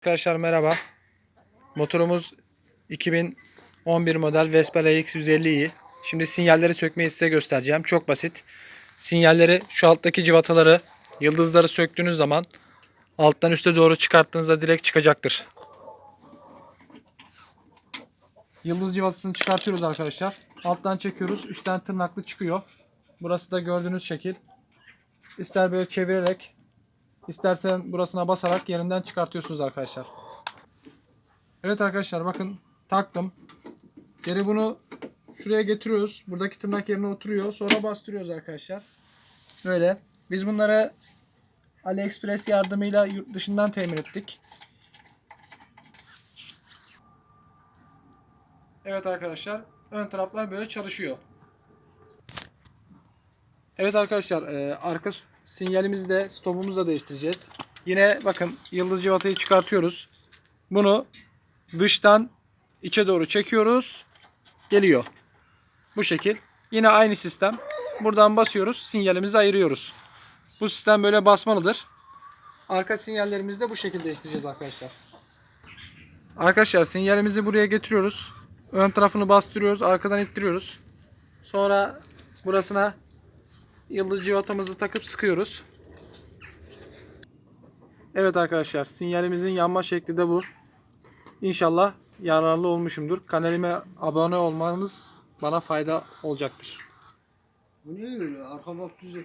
Arkadaşlar merhaba. Motorumuz 2011 model Vespa LX 150i. Şimdi sinyalleri sökmeyi size göstereceğim. Çok basit. Sinyalleri şu alttaki civataları, yıldızları söktüğünüz zaman alttan üste doğru çıkarttığınızda direkt çıkacaktır. Yıldız civatasını çıkartıyoruz arkadaşlar. Alttan çekiyoruz. Üstten tırnaklı çıkıyor. Burası da gördüğünüz şekil. İster böyle çevirerek İstersen burasına basarak yerinden çıkartıyorsunuz arkadaşlar. Evet arkadaşlar bakın taktım. Geri bunu şuraya getiriyoruz. Buradaki tırnak yerine oturuyor. Sonra bastırıyoruz arkadaşlar. Böyle. Biz bunları AliExpress yardımıyla yurt dışından temin ettik. Evet arkadaşlar. Ön taraflar böyle çalışıyor. Evet arkadaşlar e, arka sinyalimizi de stopumuzu da değiştireceğiz. Yine bakın yıldız civatayı çıkartıyoruz. Bunu dıştan içe doğru çekiyoruz. Geliyor. Bu şekil. Yine aynı sistem. Buradan basıyoruz. Sinyalimizi ayırıyoruz. Bu sistem böyle basmalıdır. Arka sinyallerimizi de bu şekilde değiştireceğiz arkadaşlar. Arkadaşlar sinyalimizi buraya getiriyoruz. Ön tarafını bastırıyoruz. Arkadan ittiriyoruz. Sonra burasına yıldız civatamızı takıp sıkıyoruz. Evet arkadaşlar sinyalimizin yanma şekli de bu. İnşallah yararlı olmuşumdur. Kanalıma abone olmanız bana fayda olacaktır. Bu niye öyle? Arka bak güzel.